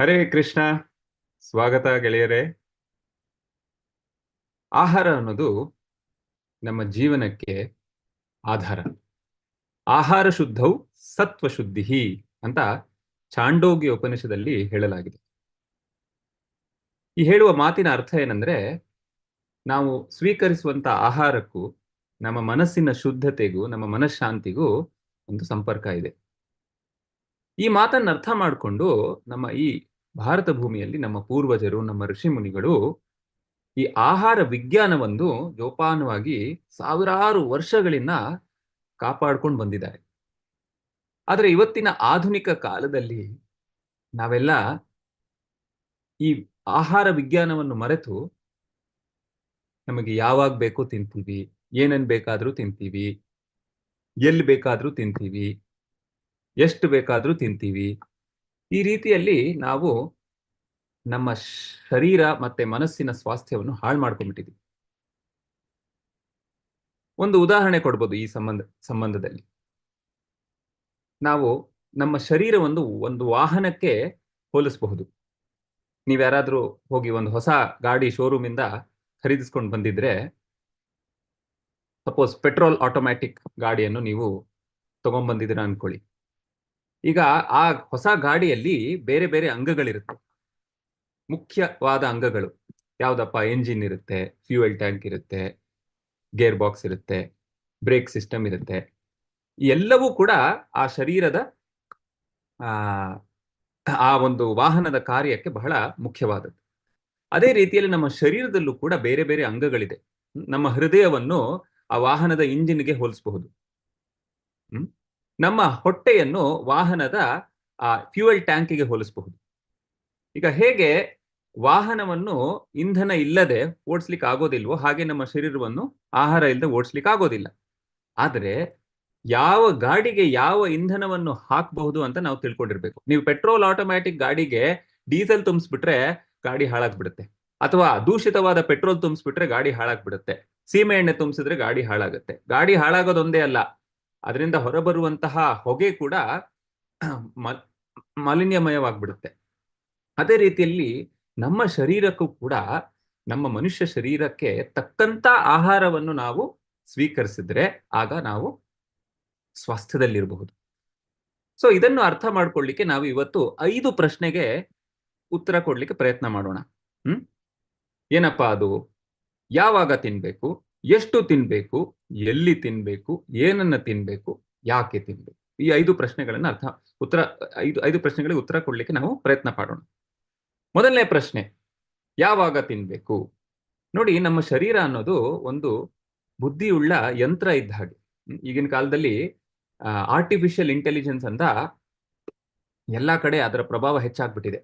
ಹರೇ ಕೃಷ್ಣ, ಸ್ವಾಗತ ಗೆಳೆಯರೇ. ಆಹಾರ ಅನ್ನೋದು ನಮ್ಮ ಜೀವನಕ್ಕೆ ಆಧಾರ. ಆಹಾರ ಶುದ್ಧವು ಸತ್ವ ಶುದ್ಧಿ ಅಂತ ಚಾಂಡೋಗಿ ಉಪನಿಷದಲ್ಲಿ ಹೇಳಲಾಗಿದೆ. ಈ ಹೇಳುವ ಮಾತಿನ ಅರ್ಥ ಏನಂದ್ರೆ, ನಾವು ಸ್ವೀಕರಿಸುವಂತ ಆಹಾರಕ್ಕೂ, ನಮ್ಮ ಮನಸ್ಸಿನ ಶುದ್ಧತೆಗೂ, ನಮ್ಮ ಮನಃಶಾಂತಿಗೂ ಒಂದು ಸಂಪರ್ಕ ಇದೆ. ಈ ಮಾತನ್ನ ಅರ್ಥ ಮಾಡಿಕೊಂಡು ನಮ್ಮ ಈ ಭಾರತ ಭೂಮಿಯಲ್ಲಿ ನಮ್ಮ ಪೂರ್ವಜರು, ನಮ್ಮ ಋಷಿ ಮುನಿಗಳು ಈ ಆಹಾರ ವಿಜ್ಞಾನವನ್ನು ಜೋಪಾನವಾಗಿ ಸಾವಿರಾರು ವರ್ಷಗಳಿಂದ ಕಾಪಾಡ್ಕೊಂಡು ಬಂದಿದ್ದಾರೆ. ಆದರೆ ಇವತ್ತಿನ ಆಧುನಿಕ ಕಾಲದಲ್ಲಿ ನಾವೆಲ್ಲ ಈ ಆಹಾರ ವಿಜ್ಞಾನವನ್ನು ಮರೆತು ನಮಗೆ ಯಾವಾಗ ಬೇಕೋ ತಿಂತೀವಿ, ಏನನ್ ಬೇಕಾದ್ರೂ ತಿಂತೀವಿ, ಎಲ್ಲಿ ಬೇಕಾದ್ರೂ ತಿಂತೀವಿ ಎಷ್ಟು ಬೇಕಾದರೂ ತಿಂತೀವಿ. ಈ ರೀತಿಯಲ್ಲಿ ನಾವು ನಮ್ಮ ಶರೀರ ಮತ್ತೆ ಮನಸ್ಸಿನ ಸ್ವಾಸ್ಥ್ಯವನ್ನು ಹಾಳು ಮಾಡ್ಕೊಂಡ್ಬಿಟ್ಟಿದ್ವಿ. ಒಂದು ಉದಾಹರಣೆ ಕೊಡ್ಬೋದು ಈ ಸಂಬಂಧ, ಸಂಬಂಧದಲ್ಲಿ. ನಾವು ನಮ್ಮ ಶರೀರವನ್ನು ಒಂದು ವಾಹನಕ್ಕೆ ಹೋಲಿಸಬಹುದು. ನೀವು ಯಾರಾದರೂ ಹೋಗಿ ಒಂದು ಹೊಸ ಗಾಡಿ ಶೋರೂಮ್ ಇಂದ ಖರೀದಿಸ್ಕೊಂಡು ಬಂದಿದ್ರೆ, ಸಪೋಸ್ ಪೆಟ್ರೋಲ್ ಆಟೋಮ್ಯಾಟಿಕ್ ಗಾಡಿಯನ್ನು ನೀವು ತಗೊಂಡ್ಬಂದಿದ್ದೀರಾ ಅನ್ಕೊಳ್ಳಿ. ಈಗ ಆ ಹೊಸ ಗಾಡಿಯಲ್ಲಿ ಬೇರೆ ಬೇರೆ ಅಂಗಗಳಿರುತ್ತೆ. ಮುಖ್ಯವಾದ ಅಂಗಗಳು ಯಾವ್ದಪ್ಪ? ಎಂಜಿನ್ ಇರುತ್ತೆ ಫ್ಯೂಯಲ್ ಟ್ಯಾಂಕ್ ಇರುತ್ತೆ ಗೇರ್ ಬಾಕ್ಸ್ ಇರುತ್ತೆ ಬ್ರೇಕ್ ಸಿಸ್ಟಮ್ ಇರುತ್ತೆ. ಎಲ್ಲವೂ ಕೂಡ ಆ ಶರೀರದ, ಆ ಒಂದು ವಾಹನದ ಕಾರ್ಯಕ್ಕೆ ಬಹಳ ಮುಖ್ಯವಾದದ್ದು. ಅದೇ ರೀತಿಯಲ್ಲಿ ನಮ್ಮ ಶರೀರದಲ್ಲೂ ಕೂಡ ಬೇರೆ ಬೇರೆ ಅಂಗಗಳಿದೆ. ನಮ್ಮ ಹೃದಯವನ್ನು ಆ ವಾಹನದ ಇಂಜಿನ್ಗೆ ಹೋಲಿಸಬಹುದು. ನಮ್ಮ ಹೊಟ್ಟೆಯನ್ನು ವಾಹನದ, ಆ, ಫ್ಯೂಯಲ್ ಟ್ಯಾಂಕಿಗೆ ಹೋಲಿಸಬಹುದು. ಈಗ ಹೇಗೆ ವಾಹನವನ್ನು ಇಂಧನ ಇಲ್ಲದೆ ಓಡಿಸ್ಲಿಕ್ಕೆ ಆಗೋದಿಲ್ವೋ ಹಾಗೆ ನಮ್ಮ ಶರೀರವನ್ನು ಆಹಾರ ಇಲ್ಲದೆ ಓಡಿಸ್ಲಿಕ್ಕೆ ಆಗೋದಿಲ್ಲ. ಆದರೆ ಯಾವ ಗಾಡಿಗೆ ಯಾವ ಇಂಧನವನ್ನು ಹಾಕಬಹುದು ಅಂತ ನಾವು ತಿಳ್ಕೊಂಡಿರ್ಬೇಕು. ನೀವು ಪೆಟ್ರೋಲ್ ಆಟೋಮ್ಯಾಟಿಕ್ ಗಾಡಿಗೆ ಡೀಸೆಲ್ ತುಂಬಿಸ್ಬಿಟ್ರೆ ಗಾಡಿ ಹಾಳಾಗ್ಬಿಡುತ್ತೆ. ಅಥವಾ ದೂಷಿತವಾದ ಪೆಟ್ರೋಲ್ ತುಂಬಿಸ್ಬಿಟ್ರೆ ಗಾಡಿ ಹಾಳಾಗ್ಬಿಡುತ್ತೆ. ಸೀಮೆ ಎಣ್ಣೆ ತುಂಬಿಸಿದ್ರೆ ಗಾಡಿ ಹಾಳಾಗುತ್ತೆ. ಗಾಡಿ ಹಾಳಾಗೋದೊಂದೇ ಅಲ್ಲ. ಅದರಿಂದ ಹೊರಬರುವಂತಹ ಹೊಗೆ ಕೂಡ ಮಾಲಿನ್ಯಮಯವಾಗ್ಬಿಡುತ್ತೆ. ಅದೇ ರೀತಿಯಲ್ಲಿ ನಮ್ಮ ಶರೀರಕ್ಕೂ ಕೂಡ, ನಮ್ಮ ಮನುಷ್ಯ ಶರೀರಕ್ಕೆ ತಕ್ಕಂತ ಆಹಾರವನ್ನು ನಾವು ಸ್ವೀಕರಿಸಿದ್ರೆ ಆಗ ನಾವು ಸ್ವಾಸ್ಥ್ಯದಲ್ಲಿರಬಹುದು. ಸೊ ಇದನ್ನು ಅರ್ಥ ಮಾಡ್ಕೊಳ್ಳಿಕ್ಕೆ ನಾವು ಇವತ್ತು ಐದು ಪ್ರಶ್ನೆಗೆ ಉತ್ತರ ಕೊಡ್ಲಿಕ್ಕೆ ಪ್ರಯತ್ನ ಮಾಡೋಣ. ಹ್ಮ್? ಏನಪ್ಪಾ ಅದು? ಯಾವಾಗ ತಿನ್ಬೇಕು? ಎಷ್ಟು ತಿನ್ಬೇಕು, ಎಲ್ಲಿ ತಿನ್ಬೇಕು, ಏನನ್ನ ತಿನ್ಬೇಕು, ಯಾಕೆ ತಿನ್ಬೇಕು? ಈ ಐದು ಪ್ರಶ್ನೆಗಳನ್ನ ಅರ್ಥ, ಉತ್ತರ, ಐದು ಐದು ಪ್ರಶ್ನೆಗಳಿಗೆ ಉತ್ತರ ಕೊಡ್ಲಿಕ್ಕೆ ನಾವು ಪ್ರಯತ್ನ ಪಡೋಣ ಮೊದಲನೇ ಪ್ರಶ್ನೆ, ಯಾವಾಗ ತಿನ್ಬೇಕು? ನೋಡಿ, ನಮ್ಮ ಶರೀರ ಅನ್ನೋದು ಒಂದು ಬುದ್ಧಿಯುಳ್ಳ ಯಂತ್ರ ಇದ್ದ ಹಾಗೆ. ಈಗಿನ ಕಾಲದಲ್ಲಿ ಆರ್ಟಿಫಿಷಿಯಲ್ ಇಂಟೆಲಿಜೆನ್ಸ್ ಅಂತ ಎಲ್ಲಾ ಕಡೆ ಅದರ ಪ್ರಭಾವ ಹೆಚ್ಚಾಗ್ಬಿಟ್ಟಿದೆ.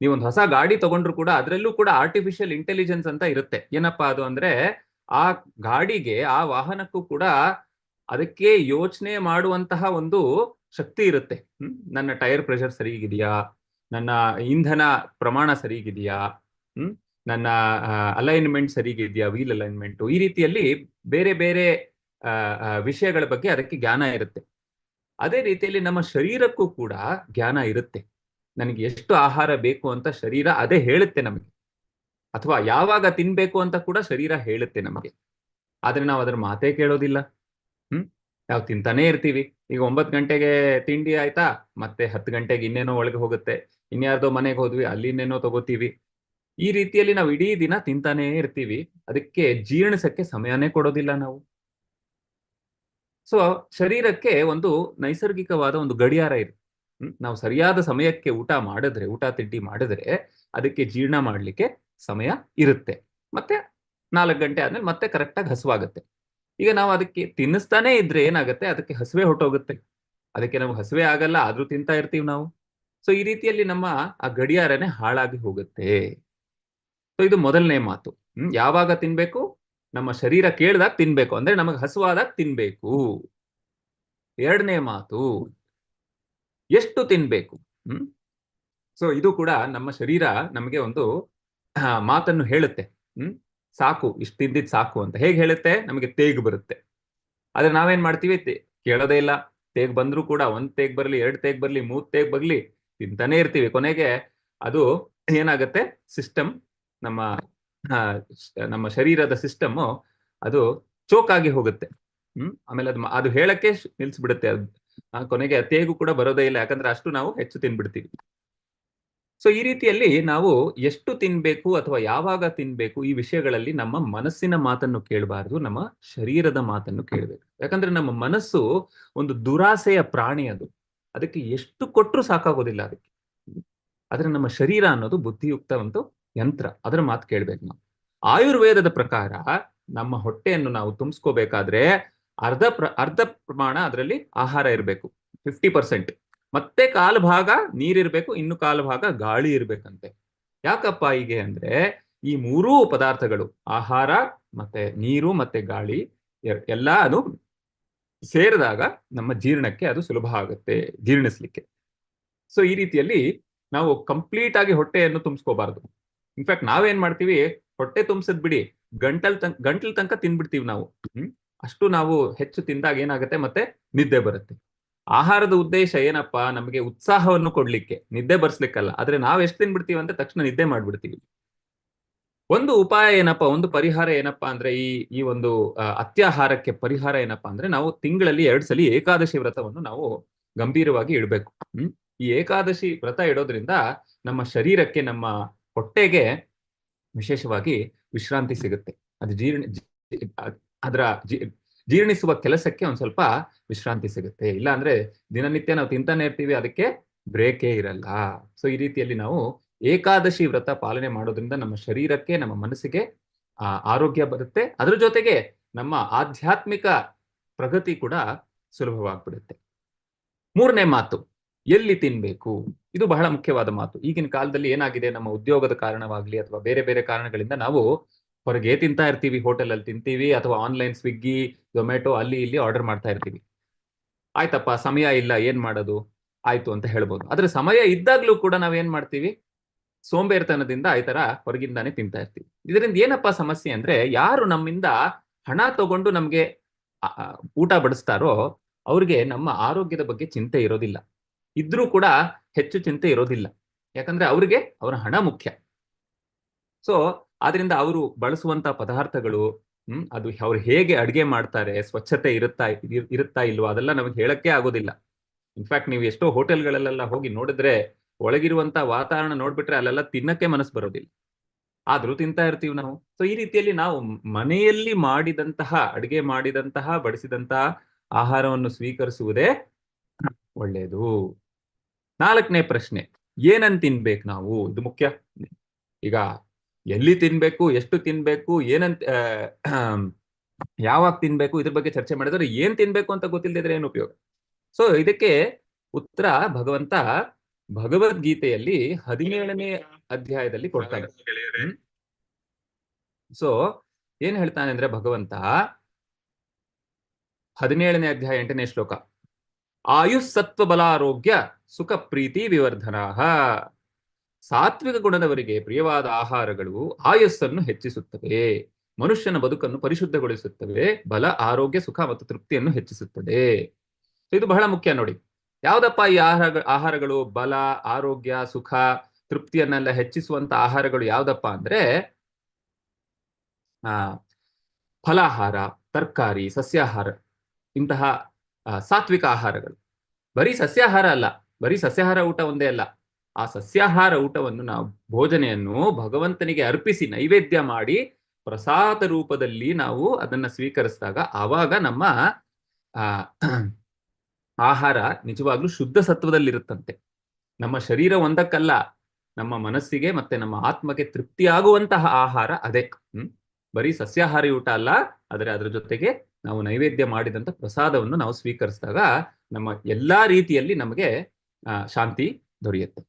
ನೀವೊಂದು ಹೊಸ ಗಾಡಿ ತಗೊಂಡ್ರು ಕೂಡ, ಅದರಲ್ಲೂ ಕೂಡ ಆರ್ಟಿಫಿಷಿಯಲ್ ಇಂಟೆಲಿಜೆನ್ಸ್ ಅಂತ ಇರುತ್ತೆ. ಏನಪ್ಪಾ ಅದು ಅಂದ್ರೆ ಆ ಗಾಡಿಗೆ, ಆ ವಾಹನಕ್ಕೂ ಕೂಡ ಅದಕ್ಕೆ ಯೋಚನೆ ಮಾಡುವಂತಹ ಒಂದು ಶಕ್ತಿ ಇರುತ್ತೆ. ನನ್ನ ಟೈರ್ ಪ್ರೆಷರ್ ಸರಿಗಿದೆಯಾ? ನನ್ನ ಇಂಧನ ಪ್ರಮಾಣ ಸರಿಗಿದೆಯಾ? ಹ್ಮ್, ನನ್ನ ಅಲೈನ್ಮೆಂಟ್ ಸರಿಗಿದೆಯಾ? Wheel alignment. ಈ ರೀತಿಯಲ್ಲಿ ಬೇರೆ ಬೇರೆ ವಿಷಯಗಳ ಬಗ್ಗೆ ಅದಕ್ಕೆ ಜ್ಞಾನ ಇರುತ್ತೆ. ಅದೇ ರೀತಿಯಲ್ಲಿ ನಮ್ಮ ಶರೀರಕ್ಕೂ ಕೂಡ ಜ್ಞಾನ ಇರುತ್ತೆ. ನನಗೆ ಎಷ್ಟು ಆಹಾರ ಬೇಕು ಅಂತ ಶರೀರ ಅದೇ ಹೇಳುತ್ತೆ ನಮಗೆ. ಅಥವಾ ಯಾವಾಗ ತಿನ್ಬೇಕು ಅಂತ ಕೂಡ ಶರೀರ ಹೇಳುತ್ತೆ ನಮಗೆ. ಆದ್ರೆ ನಾವು ಅದ್ರ ಮಾತೇ ಕೇಳೋದಿಲ್ಲ. ಹ್ಮ್? ನಾವು ತಿಂತಾನೆ ಇರ್ತೀವಿ. ಈಗ ಒಂಬತ್ ಗಂಟೆಗೆ ತಿಂಡಿ ಆಯ್ತಾ? ಮತ್ತೆ ಹತ್ತು ಗಂಟೆಗೆ ಇನ್ನೇನೋ ಒಳಗೆ ಹೋಗುತ್ತೆ. ಇನ್ಯಾರ್ದೋ ಮನೆಗೆ ಹೋದ್ವಿ, ಅಲ್ಲಿ ಇನ್ನೇನೋ ತಗೋತೀವಿ. ಈ ರೀತಿಯಲ್ಲಿ ನಾವು ಇಡೀ ದಿನ ತಿಂತಾನೇ ಇರ್ತೀವಿ. ಅದಕ್ಕೆ ಜೀರ್ಣಿಸಕ್ಕೆ ಸಮಯನೇ ಕೊಡೋದಿಲ್ಲ ನಾವು. ಸೊ ಶರೀರಕ್ಕೆ ಒಂದು ನೈಸರ್ಗಿಕವಾದ ಒಂದು ಗಡಿಯಾರ ಇದೆ. ನಾವು ಸರಿಯಾದ ಸಮಯಕ್ಕೆ ಊಟ ಮಾಡಿದ್ರೆ, ಊಟ ತಿಂಡಿ ಮಾಡಿದ್ರೆ ಅದಕ್ಕೆ ಜೀರ್ಣ ಮಾಡ್ಲಿಕ್ಕೆ ಸಮಯ ಇರುತ್ತೆ. ಮತ್ತೆ ನಾಲ್ಕು ಗಂಟೆ ಆದ್ಮೇಲೆ ಮತ್ತೆ ಕರೆಕ್ಟಾಗಿ ಹಸುವಾಗುತ್ತೆ. ಈಗ ನಾವು ಅದಕ್ಕೆ ತಿನ್ನಿಸ್ತಾನೆ ಇದ್ರೆ ಏನಾಗುತ್ತೆ? ಅದಕ್ಕೆ ಹಸುವೆ ಹೊಟ್ಟೋಗುತ್ತೆ ಅದಕ್ಕೆ ನಮ್ಗೆ ಹಸುವೆ ಆಗಲ್ಲ, ಆದ್ರೂ ತಿಂತಾ ಇರ್ತೀವಿ ನಾವು. ಸೊ ಈ ರೀತಿಯಲ್ಲಿ ನಮ್ಮ ಆ ಗಡಿಯಾರನೇ ಹಾಳಾಗಿ ಹೋಗುತ್ತೆ. ಸೊ ಇದು ಮೊದಲನೇ ಮಾತು. ಹ್ಮ್, ಯಾವಾಗ ತಿನ್ಬೇಕು? ನಮ್ಮ ಶರೀರ ಕೇಳಿದಾಗ ತಿನ್ಬೇಕು. ಅಂದ್ರೆ ನಮಗೆ ಹಸುವಾದಾಗ ತಿನ್ಬೇಕು. ಎರಡನೇ ಮಾತು, ಎಷ್ಟು ತಿನ್ಬೇಕು? ಹ್ಮ್? ಸೊ ಇದು ಕೂಡ ನಮ್ಮ ಶರೀರ ನಮಗೆ ಒಂದು ಮಾತನ್ನು ಹೇಳುತ್ತೆ. ಹ್ಮ್? ಸಾಕು, ಇಷ್ಟು ತಿಂದಿದ್ ಸಾಕು ಅಂತ. ಹೇಗೆ ಹೇಳುತ್ತೆ? ನಮಗೆ ತೇಗ್ ಬರುತ್ತೆ. ಆದ್ರೆ ನಾವೇನ್ ಮಾಡ್ತೀವಿ? ಕೇಳೋದೇ ಇಲ್ಲ. ತೇಗ್ ಬಂದ್ರು ಕೂಡ ಒಂದ್ ತೇಗ್ ಬರ್ಲಿ, ಎರಡ್ ತೇಗ್ ಬರ್ಲಿ, ಮೂರ್ ತೇಗ್ ಬರ್ಲಿ, ತಿಂತಾನೆ ಇರ್ತೀವಿ. ಕೊನೆಗೆ ಅದು ಏನಾಗತ್ತೆ? ಸಿಸ್ಟಮ್ ನಮ್ಮ ನಮ್ಮ ಶರೀರದ ಸಿಸ್ಟಮ್ ಅದು ಚೋಕ್ ಆಗಿ ಹೋಗುತ್ತೆ. ಹ್ಮ್? ಆಮೇಲೆ ಅದು ಅದು ಹೇಳಕ್ಕೆ ನಿಲ್ಸ್ಬಿಡುತ್ತೆ. ಅದು ಕೊನೆಗೆ ತೇಗು ಕೂಡ ಬರೋದೇ ಇಲ್ಲ. ಯಾಕಂದ್ರೆ ಅಷ್ಟು ನಾವು ಹೆಚ್ಚು ತಿನ್ಬಿಡ್ತೀವಿ. ಸೊ ಈ ರೀತಿಯಲ್ಲಿ ನಾವು ಎಷ್ಟು ತಿನ್ಬೇಕು ಅಥವಾ ಯಾವಾಗ ತಿನ್ಬೇಕು ಈ ವಿಷಯಗಳಲ್ಲಿ ನಮ್ಮ ಮನಸ್ಸಿನ ಮಾತನ್ನು ಕೇಳಬಾರದು, ನಮ್ಮ ಶರೀರದ ಮಾತನ್ನು ಕೇಳಬೇಕು. ಯಾಕಂದ್ರೆ ನಮ್ಮ ಮನಸ್ಸು ಒಂದು ದುರಾಸೆಯ ಪ್ರಾಣಿ ಅದು. ಅದಕ್ಕೆ ಎಷ್ಟು ಕೊಟ್ಟರು ಸಾಕಾಗೋದಿಲ್ಲ ಅದಕ್ಕೆ. ಆದ್ರೆ ನಮ್ಮ ಶರೀರ ಅನ್ನೋದು ಬುದ್ಧಿಯುಕ್ತ ಒಂದು ಯಂತ್ರ. ಅದರ ಮಾತು ಕೇಳ್ಬೇಕು ನಾವು. ಆಯುರ್ವೇದದ ಪ್ರಕಾರ ನಮ್ಮ ಹೊಟ್ಟೆಯನ್ನು ನಾವು ತುಂಬಿಸ್ಕೋಬೇಕಾದ್ರೆ ಅರ್ಧ ಪ್ರ, ಅರ್ಧ ಪ್ರಮಾಣ ಅದರಲ್ಲಿ ಆಹಾರ ಇರಬೇಕು. Fifty percent. ಮತ್ತೆ ಕಾಲು ಭಾಗ ನೀರಿರ್ಬೇಕು ಇನ್ನು ಕಾಲು ಭಾಗ ಗಾಳಿ ಇರ್ಬೇಕಂತೆ. ಯಾಕಪ್ಪ ಹೀಗೆ ಅಂದ್ರೆ ಈ ಮೂರೂ ಪದಾರ್ಥಗಳು, ಆಹಾರ ಮತ್ತೆ ನೀರು ಮತ್ತೆ ಗಾಳಿ ಎಲ್ಲ ಅದು ಸೇರಿದಾಗ ನಮ್ಮ ಜೀರ್ಣಕ್ಕೆ ಅದು ಸುಲಭ ಆಗುತ್ತೆ ಜೀರ್ಣಿಸ್ಲಿಕ್ಕೆ. ಸೊ ಈ ರೀತಿಯಲ್ಲಿ ನಾವು ಕಂಪ್ಲೀಟ್ ಆಗಿ ಹೊಟ್ಟೆಯನ್ನು ತುಂಬಿಸ್ಕೋಬಾರ್ದು. ಇನ್ಫ್ಯಾಕ್ಟ್ ನಾವೇನ್ ಮಾಡ್ತೀವಿ, ಹೊಟ್ಟೆ ತುಂಬಿಸದ್ ಬಿಡಿ, ಗಂಟಲ್ ತನ್, ಗಂಟ್ಲ ತನಕ ತಿನ್ಬಿಡ್ತೀವಿ ನಾವು. ಅಷ್ಟು ನಾವು ಹೆಚ್ಚು ತಿಂದಾಗ ಏನಾಗುತ್ತೆ, ಮತ್ತೆ ನಿದ್ದೆ ಬರುತ್ತೆ. ಆಹಾರದ ಉದ್ದೇಶ ಏನಪ್ಪಾ? ನಮಗೆ ಉತ್ಸಾಹವನ್ನು ಕೊಡ್ಲಿಕ್ಕೆ, ನಿದ್ದೆ ಬರ್ಸ್ಲಿಕ್ಕಲ್ಲ. ಆದ್ರೆ ನಾವ್ ಎಷ್ಟು ತಿನ್ಬಿಡ್ತೀವಿ ಅಂದ್ರೆ ತಕ್ಷಣ ನಿದ್ದೆ ಮಾಡ್ಬಿಡ್ತೀವಿ. ಒಂದು ಉಪಾಯ ಏನಪ್ಪಾ? ಒಂದು ಪರಿಹಾರ ಏನಪ್ಪಾ ಅಂದ್ರೆ ಈ ಈ ಒಂದು ಅತ್ಯಾಹಾರಕ್ಕೆ ಪರಿಹಾರ ಏನಪ್ಪಾ ಅಂದ್ರೆ ನಾವು ತಿಂಗಳಲ್ಲಿ ಎರಡ್ ಸಲ ಏಕಾದಶಿ ವ್ರತವನ್ನು ನಾವು ಗಂಭೀರವಾಗಿ ಇಡಬೇಕು. ಈ ಏಕಾದಶಿ ವ್ರತ ಇಡೋದ್ರಿಂದ ನಮ್ಮ ಶರೀರಕ್ಕೆ, ನಮ್ಮ ಹೊಟ್ಟೆಗೆ ವಿಶೇಷವಾಗಿ ವಿಶ್ರಾಂತಿ ಸಿಗುತ್ತೆ. ಅದು ಜೀರ್ಣ ಅದರ ಜೀರ್ಣಿಸುವ ಕೆಲಸಕ್ಕೆ ಒಂದ್ ಸ್ವಲ್ಪ ವಿಶ್ರಾಂತಿ ಸಿಗುತ್ತೆ. ಇಲ್ಲ ಅಂದ್ರೆ ದಿನನಿತ್ಯ ನಾವು ತಿಂತಾನೆ ಇರ್ತೀವಿ, ಅದಕ್ಕೆ ಬ್ರೇಕೇ ಇರಲ್ಲ. ಸೊ ಈ ರೀತಿಯಲ್ಲಿ ನಾವು ಏಕಾದಶಿ ವ್ರತ ಪಾಲನೆ ಮಾಡೋದ್ರಿಂದ ನಮ್ಮ ಶರೀರಕ್ಕೆ, ನಮ್ಮ ಮನಸ್ಸಿಗೆ ಆರೋಗ್ಯ ಬರುತ್ತೆ. ಅದ್ರ ಜೊತೆಗೆ ನಮ್ಮ ಆಧ್ಯಾತ್ಮಿಕ ಪ್ರಗತಿ ಕೂಡ ಸುಲಭವಾಗ್ಬಿಡುತ್ತೆ. ಮೂರನೇ ಮಾತು, ಎಲ್ಲಿ ತಿನ್ಬೇಕು? ಇದು ಬಹಳ ಮುಖ್ಯವಾದ ಮಾತು. ಈಗಿನ ಕಾಲದಲ್ಲಿ ಏನಾಗಿದೆ? ನಮ್ಮ ಉದ್ಯೋಗದ ಕಾರಣವಾಗ್ಲಿ ಅಥವಾ ಬೇರೆ ಬೇರೆ ಕಾರಣಗಳಿಂದ ನಾವು ಹೊರಗೆ ತಿಂತಾ ಇರ್ತೀವಿ ಹೋಟೆಲ್ ಅಲ್ಲಿ ತಿಂತೀವಿ ಅಥವಾ ಆನ್ಲೈನ್ ಸ್ವಿಗ್ಗಿ ಝೊಮ್ಯಾಟೊ ಅಲ್ಲಿ ಇಲ್ಲಿ ಆರ್ಡರ್ ಮಾಡ್ತಾ ಇರ್ತೀವಿ. ಆಯ್ತಪ್ಪ, ಸಮಯ ಇಲ್ಲ, ಏನ್ ಮಾಡೋದು? ಆಯ್ತು ಅಂತ ಹೇಳ್ಬೋದು. ಆದ್ರೆ ಸಮಯ ಇದ್ದಾಗ್ಲೂ ಕೂಡ ನಾವೇನ್ ಮಾಡ್ತೀವಿ? ಸೋಂಬೇರ್ತನದಿಂದ ಈ ತರ ಹೊರಗಿಂದಾನೆ ತಿಂತಾ ಇರ್ತೀವಿ. ಇದರಿಂದ ಏನಪ್ಪಾ ಸಮಸ್ಯೆ ಅಂದ್ರೆ ಯಾರು ನಮ್ಮಿಂದ ಹಣ ತಗೊಂಡು ನಮ್ಗೆ ಊಟ ಬಡಿಸ್ತಾರೋ ಅವ್ರಿಗೆ ನಮ್ಮ ಆರೋಗ್ಯದ ಬಗ್ಗೆ ಚಿಂತೆ ಇರೋದಿಲ್ಲ. ಇದ್ರೂ ಕೂಡ ಹೆಚ್ಚು ಚಿಂತೆ ಇರೋದಿಲ್ಲ. ಯಾಕಂದ್ರೆ ಅವ್ರಿಗೆ ಅವರ ಹಣ ಮುಖ್ಯ. ಸೊ ಆದ್ರಿಂದ ಅವರು ಬಳಸುವಂತ ಪದಾರ್ಥಗಳು, ಹ್ಮ್, ಅದು ಅವ್ರು ಹೇಗೆ ಅಡ್ಗೆ ಮಾಡ್ತಾರೆ, ಸ್ವಚ್ಛತೆ ಇರುತ್ತಾ ಇರುತ್ತಾ ಇಲ್ವಾ, ಅದೆಲ್ಲ ನಮಗೆ ಹೇಳಕ್ಕೆ ಆಗೋದಿಲ್ಲ. ಇನ್ಫ್ಯಾಕ್ಟ್ ನೀವು ಎಷ್ಟೋ ಹೋಟೆಲ್ಗಳಲ್ಲೆಲ್ಲ ಹೋಗಿ ನೋಡಿದ್ರೆ, ಒಳಗಿರುವಂತ ವಾತಾವರಣ ನೋಡ್ಬಿಟ್ರೆ ಅಲ್ಲೆಲ್ಲ ತಿನ್ನಕ್ಕೆ ಮನಸ್ಸು ಬರೋದಿಲ್ಲ. ಆದ್ರೂ ತಿಂತಾ ಇರ್ತೀವಿ ನಾವು. ಸೊ ಈ ರೀತಿಯಲ್ಲಿ ನಾವು ಮನೆಯಲ್ಲಿ ಮಾಡಿದಂತಹ, ಅಡಿಗೆ ಮಾಡಿದಂತಹ, ಬಡಿಸಿದಂತಹ ಆಹಾರವನ್ನು ಸ್ವೀಕರಿಸುವುದೇ ಒಳ್ಳೆಯದು ನಾಲ್ಕನೇ ಪ್ರಶ್ನೆ ಏನನ್ ತಿನ್ಬೇಕು ನಾವು? ಇದು ಮುಖ್ಯ. ಈಗ ಎಲ್ಲಿ ತಿನ್ಬೇಕು, ಎಷ್ಟು ತಿನ್ಬೇಕು, ಏನಂತ ಯಾವಾಗ ತಿನ್ಬೇಕು, ಇದ್ರ ಬಗ್ಗೆ ಚರ್ಚೆ ಮಾಡಿದ್ರೆ ಏನ್ ತಿನ್ಬೇಕು ಅಂತ ಗೊತ್ತಿಲ್ಲದಿದ್ರೆ ಏನು ಉಪಯೋಗ? ಸೊ ಇದಕ್ಕೆ ಉತ್ತರ ಭಗವಂತ ಭಗವದ್ಗೀತೆಯಲ್ಲಿ ಹದಿನೇಳನೇ ಅಧ್ಯಾಯದಲ್ಲಿ ಕೊಡ್ತಾನೆ ಸೊ ಏನ್ ಹೇಳ್ತಾನೆ ಅಂದ್ರೆ ಭಗವಂತ ಹದಿನೇಳನೇ ಅಧ್ಯಾಯ ಎಂಟನೇ ಶ್ಲೋಕ ಆಯುಸ್ ಸತ್ವ ಬಲಾರೋಗ್ಯ ಸುಖ ಪ್ರೀತಿ ವಿವರ್ಧನಾಹ ಸಾತ್ವಿಕ ಗುಣದವರಿಗೆ ಪ್ರಿಯವಾದ ಆಹಾರಗಳು ಆಯಸ್ಸನ್ನು ಹೆಚ್ಚಿಸುತ್ತವೆ. ಮನುಷ್ಯನ ಬದುಕನ್ನು ಪರಿಶುದ್ಧಗೊಳಿಸುತ್ತವೆ. ಬಲ, ಆರೋಗ್ಯ, ಸುಖ ಮತ್ತು ತೃಪ್ತಿಯನ್ನು ಹೆಚ್ಚಿಸುತ್ತದೆ. ಇದು ಬಹಳ ಮುಖ್ಯ ನೋಡಿ. ಯಾವ್ದಪ್ಪ ಈ ಆಹಾರ ಆಹಾರಗಳು ಬಲ, ಆರೋಗ್ಯ, ಸುಖ, ತೃಪ್ತಿಯನ್ನೆಲ್ಲ ಹೆಚ್ಚಿಸುವಂತ ಆಹಾರಗಳು ಯಾವ್ದಪ್ಪ ಅಂದ್ರೆ ಆ ಫಲಾಹಾರ, ತರಕಾರಿ, ಸಸ್ಯಾಹಾರ ಇಂತಹ ಸಾತ್ವಿಕ ಆಹಾರಗಳು. ಬರೀ ಸಸ್ಯಾಹಾರ ಅಲ್ಲ, ಬರೀ ಸಸ್ಯಾಹಾರ ಊಟ ಒಂದೇ ಅಲ್ಲ. ಆ ಸಸ್ಯಾಹಾರ ಊಟವನ್ನು ನಾವು ಭೋಜನೆಯನ್ನು ಭಗವಂತನಿಗೆ ಅರ್ಪಿಸಿ ನೈವೇದ್ಯ ಮಾಡಿ ಪ್ರಸಾದ ರೂಪದಲ್ಲಿ ನಾವು ಅದನ್ನ ಸ್ವೀಕರಿಸಿದಾಗ ಆವಾಗ ನಮ್ಮ ಆಹಾರ ನಿಜವಾಗ್ಲೂ ಶುದ್ಧ ಸತ್ವದಲ್ಲಿರುತ್ತಂತೆ. ನಮ್ಮ ಶರೀರ ಒಂದಕ್ಕಲ್ಲ, ನಮ್ಮ ಮನಸ್ಸಿಗೆ ಮತ್ತೆ ನಮ್ಮ ಆತ್ಮಕ್ಕೆ ತೃಪ್ತಿಯಾಗುವಂತಹ ಆಹಾರ ಅದೇ. ಹ್ಮ್? ಬರೀ ಸಸ್ಯಾಹಾರಿ ಊಟ ಅಲ್ಲ, ಆದರೆ ಅದರ ಜೊತೆಗೆ ನಾವು ನೈವೇದ್ಯ ಮಾಡಿದಂತ ಪ್ರಸಾದವನ್ನು ನಾವು ಸ್ವೀಕರಿಸಿದಾಗ ನಮ್ಮ ಎಲ್ಲಾ ರೀತಿಯಲ್ಲಿ ನಮಗೆ ಶಾಂತಿ ದೊರೆಯುತ್ತೆ.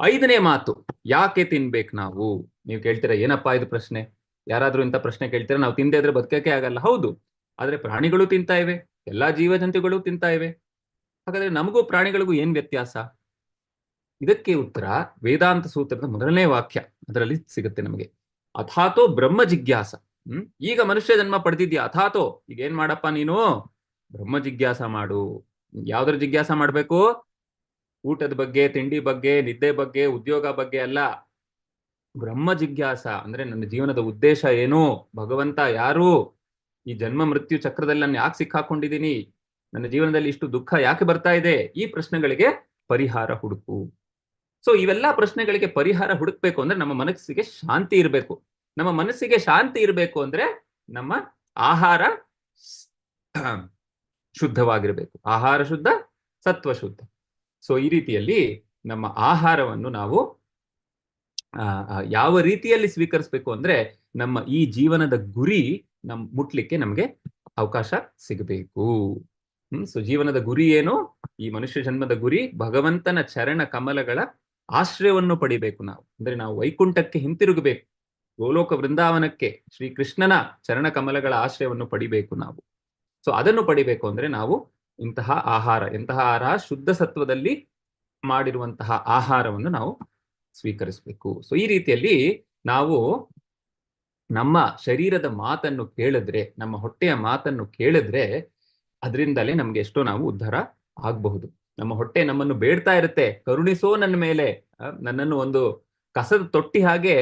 ಐದನೇ ಮಾತು, ಯಾಕೆ ತಿನ್ಬೇಕು ನಾವು? ನೀವು ಕೇಳ್ತೀರಾ, ಏನಪ್ಪಾ ಇದು ಪ್ರಶ್ನೆ? ಯಾರಾದ್ರೂ ಇಂಥ ಪ್ರಶ್ನೆ ಕೇಳ್ತೀರಾ? ನಾವು ತಿಂದೇ ಇದ್ರೆ ಬದುಕಕ್ಕೆ ಆಗಲ್ಲ. ಹೌದು, ಆದ್ರೆ ಪ್ರಾಣಿಗಳು ತಿಂತಾ ಇವೆ, ಎಲ್ಲಾ ಜೀವಜಂತುಗಳು ತಿಂತಾ ಇವೆ. ಹಾಗಾದ್ರೆ ನಮಗೂ ಪ್ರಾಣಿಗಳಿಗೂ ಏನ್ ವ್ಯತ್ಯಾಸ? ಇದಕ್ಕೆ ಉತ್ತರ ವೇದಾಂತ ಸೂತ್ರದ ಮೊದಲನೇ ವಾಕ್ಯ, ಅದರಲ್ಲಿ ಸಿಗುತ್ತೆ ನಮಗೆ. ಅಥಾತೋ ಬ್ರಹ್ಮ ಜಿಜ್ಞಾಸ. ಹ್ಮ್, ಈಗ ಮನುಷ್ಯ ಜನ್ಮ ಪಡೆದಿದ್ಯಾ? ಅಥಾತೋ ಈಗ ಏನ್ ಮಾಡಪ್ಪ ನೀನು? ಬ್ರಹ್ಮ ಜಿಜ್ಞಾಸ ಮಾಡು. ಯಾವ್ದ್ರ ಜಿಜ್ಞಾಸ ಮಾಡ್ಬೇಕು? ಊಟದ ಬಗ್ಗೆ, ತಿಂಡಿ ಬಗ್ಗೆ, ನಿದ್ದೆ ಬಗ್ಗೆ, ಉದ್ಯೋಗ ಬಗ್ಗೆ ಅಲ್ಲ. ಬ್ರಹ್ಮ ಜಿಜ್ಞಾಸ ಅಂದ್ರೆ ನನ್ನ ಜೀವನದ ಉದ್ದೇಶ ಏನು? ಭಗವಂತ ಯಾರು? ಈ ಜನ್ಮ ಮೃತ್ಯು ಚಕ್ರದಲ್ಲಿ ನಾನು ಯಾಕೆ ಸಿಕ್ಕಾಕೊಂಡಿದ್ದೀನಿ? ನನ್ನ ಜೀವನದಲ್ಲಿ ಇಷ್ಟು ದುಃಖ ಯಾಕೆ ಬರ್ತಾ ಇದೆ? ಈ ಪ್ರಶ್ನೆಗಳಿಗೆ ಪರಿಹಾರ ಹುಡುಕು. ಸೊ ಇವೆಲ್ಲಾ ಪ್ರಶ್ನೆಗಳಿಗೆ ಪರಿಹಾರ ಹುಡುಕ್ಬೇಕು ಅಂದ್ರೆ ನಮ್ಮ ಮನಸ್ಸಿಗೆ ಶಾಂತಿ ಇರಬೇಕು. ನಮ್ಮ ಮನಸ್ಸಿಗೆ ಶಾಂತಿ ಇರಬೇಕು ಅಂದ್ರೆ ನಮ್ಮ ಆಹಾರ ಶುದ್ಧವಾಗಿರಬೇಕು. ಆಹಾರ ಶುದ್ಧ, ಸತ್ವ ಶುದ್ಧ. ಸೊ ಈ ರೀತಿಯಲ್ಲಿ ನಮ್ಮ ಆಹಾರವನ್ನು ನಾವು ಯಾವ ರೀತಿಯಲ್ಲಿ ಸ್ವೀಕರಿಸಬೇಕು ಅಂದ್ರೆ ನಮ್ಮ ಈ ಜೀವನದ ಗುರಿ ನಮ್, ಮುಟ್ಲಿಕ್ಕೆ ನಮ್ಗೆ ಅವಕಾಶ ಸಿಗಬೇಕು. ಹ್ಮ್, ಸೊ ಜೀವನದ ಗುರಿ ಏನು? ಈ ಮನುಷ್ಯ ಜನ್ಮದ ಗುರಿ, ಭಗವಂತನ ಚರಣ ಕಮಲಗಳ ಆಶ್ರಯವನ್ನು ಪಡಿಬೇಕು ನಾವು. ಅಂದ್ರೆ ನಾವು ವೈಕುಂಠಕ್ಕೆ ಹಿಂತಿರುಗಬೇಕು. ಗೋಲೋಕ ವೃಂದಾವನಕ್ಕೆ ಶ್ರೀ ಕೃಷ್ಣನ ಚರಣ ಕಮಲಗಳ ಆಶ್ರಯವನ್ನು ಪಡಿಬೇಕು ನಾವು. ಸೊ ಅದನ್ನು ಪಡಿಬೇಕು ಅಂದ್ರೆ ನಾವು ಇಂತಹ ಆಹಾರ ಎಂತಹ ಆಹಾರ ಶುದ್ಧ ಸತ್ವದಲ್ಲಿ ಮಾಡಿರುವಂತಹ ಆಹಾರವನ್ನು ನಾವು ಸ್ವೀಕರಿಸಬೇಕು. ಸೊ ಈ ರೀತಿಯಲ್ಲಿ ನಾವು ನಮ್ಮ ಶರೀರದ ಮಾತನ್ನು ಕೇಳಿದ್ರೆ, ನಮ್ಮ ಹೊಟ್ಟೆಯ ಮಾತನ್ನು ಕೇಳಿದ್ರೆ ಅದರಿಂದಲೇ ನಮ್ಗೆ ಎಷ್ಟೋ ನಾವು ಉದ್ಧಾರ ಆಗಬಹುದು. ನಮ್ಮ ಹೊಟ್ಟೆ ನಮ್ಮನ್ನು ಬೇಡ್ತಾ ಇರುತ್ತೆ. ಕರುಣಿಸೋ ನನ್ನ ಮೇಲೆ ನನ್ನನ್ನು ಒಂದು ಕಸದ ತೊಟ್ಟಿ ಹಾಗೆ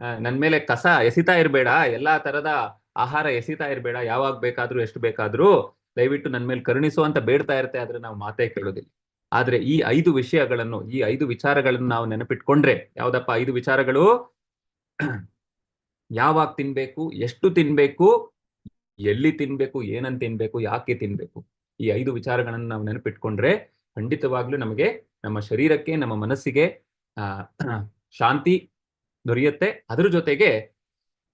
ನನ್ನ ನನ್ ಮೇಲೆ ಕಸ ಎಸಿತಾ ಇರಬೇಡ. ಎಲ್ಲಾ ತರದ ಆಹಾರ ಎಸಿತಾ ಇರಬೇಡ. ಯಾವಾಗ ಬೇಕಾದ್ರೂ, ಎಷ್ಟು ಬೇಕಾದ್ರೂ ದಯವಿಟ್ಟು ನನ್ನ ಮೇಲೆ ಕರುಣಿಸು ಅಂತ ಬೇಡ್ತಾ ಇರುತ್ತೆ ಆದ್ರೆ ನಾವು ಮಾತೇ ಕೇಳೋದಿಲ್ಲ. ಆದ್ರೆ ಈ ಐದು ವಿಷಯಗಳನ್ನು, ಈ ಐದು ವಿಚಾರಗಳನ್ನು ನಾವು ನೆನಪಿಟ್ಕೊಂಡ್ರೆ ಯಾವ್ದಪ್ಪ? ಐದು ವಿಚಾರಗಳು? ಯಾವಾಗ ತಿನ್ಬೇಕು? ಎಷ್ಟು ತಿನ್ಬೇಕು? ಎಲ್ಲಿ ತಿನ್ಬೇಕು? ಏನಂತ ತಿನ್ಬೇಕು? ಯಾಕೆ ತಿನ್ಬೇಕು? ಈ ಐದು ವಿಚಾರಗಳನ್ನು ನಾವು ನೆನಪಿಟ್ಕೊಂಡ್ರೆ ಖಂಡಿತವಾಗ್ಲೂ ನಮಗೆ ನಮ್ಮ ಶರೀರಕ್ಕೆ, ನಮ್ಮ ಮನಸ್ಸಿಗೆ, ಆ, ಶಾಂತಿ ದೊರೆಯುತ್ತೆ. ಅದ್ರ ಜೊತೆಗೆ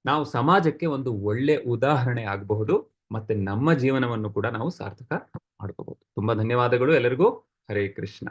ನಾವು ಸಮಾಜಕ್ಕೆ ಒಂದು ಒಳ್ಳೆ ಉದಾಹರಣೆ ಆಗಬಹುದು. ಮತ್ತೆ ನಮ್ಮ ಜೀವನವನ್ನು ಕೂಡ ನಾವು ಸಾರ್ಥಕ ಮಾಡ್ಕೋಬಹುದು ತುಂಬಾ ಧನ್ಯವಾದಗಳು ಎಲ್ಲರಿಗೂ. ಹರೇ ಕೃಷ್ಣ.